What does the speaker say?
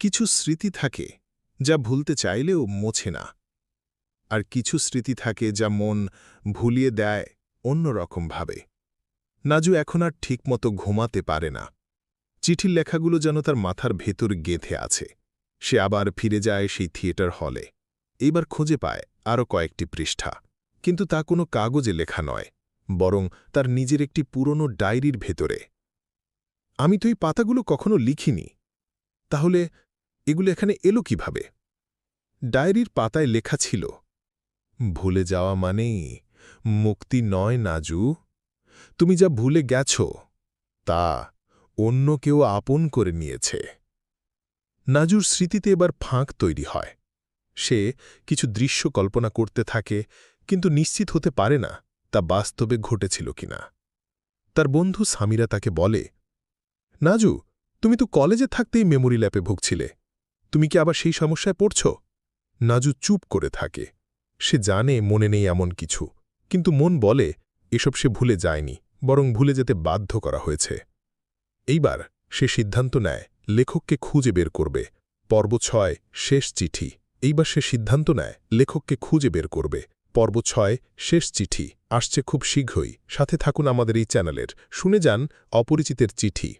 কিছু স্মৃতি থাকে যা ভুলতে চাইলেও মোছে না। আর কিছু স্মৃতি থাকে যা মন ভুলিয়ে দেয় অন্যরকমভাবে। নাজু এখন আর ঠিকমতো ঘুমাতে পারে না। চিঠির লেখাগুলো যেন তার মাথার ভেতর গেঁথে আছে। সে আবার ফিরে যায় সেই থিয়েটার হলে। এইবার খুঁজে পায় আরও কয়েকটি পৃষ্ঠা। কিন্তু তা কোনো কাগজে লেখা নয়, বরং তার নিজের একটি পুরনো ডায়েরির ভেতরে। আমি তো এই পাতাগুলো কখনো লিখিনি। তাহলে এগুলো এখানে এলো কীভাবে? ডায়েরির পাতায় লেখা ছিল, ভুলে যাওয়া মানেই মুক্তি নয় নাজু। তুমি যা ভুলে গেছ, তা অন্য কেউ আপন করে নিয়েছে। নাজুর স্মৃতিতে এবার ফাঁক তৈরি হয়। সে কিছু দৃশ্য কল্পনা করতে থাকে, কিন্তু নিশ্চিত হতে পারে না তা বাস্তবে ঘটেছিল কিনা। তার বন্ধু সামিরা তাকে বলে, নাজু, তুমি তো কলেজে থাকতেই মেমোরি ল্যাপে ভুগছিলে। তুমি কি আবার সেই সমস্যায় পড়ছ? নাজু চুপ করে থাকে। সে জানে মনে নেই এমন কিছু, কিন্তু মন বলে এসব সে ভুলে যায়নি, বরং ভুলে যেতে বাধ্য করা হয়েছে। এইবার সে সিদ্ধান্ত নেয়, লেখককে খুঁজে বের করবে। পর্ব ছয়, শেষ চিঠি। এইবার সে সিদ্ধান্ত নেয়, লেখককে খুঁজে বের করবে। পর্ব ছয়, শেষ চিঠি। আসছে খুব শীঘ্রই। সাথে থাকুন আমাদের এই চ্যানেলের। শুনে যান অপরিচিতের চিঠি।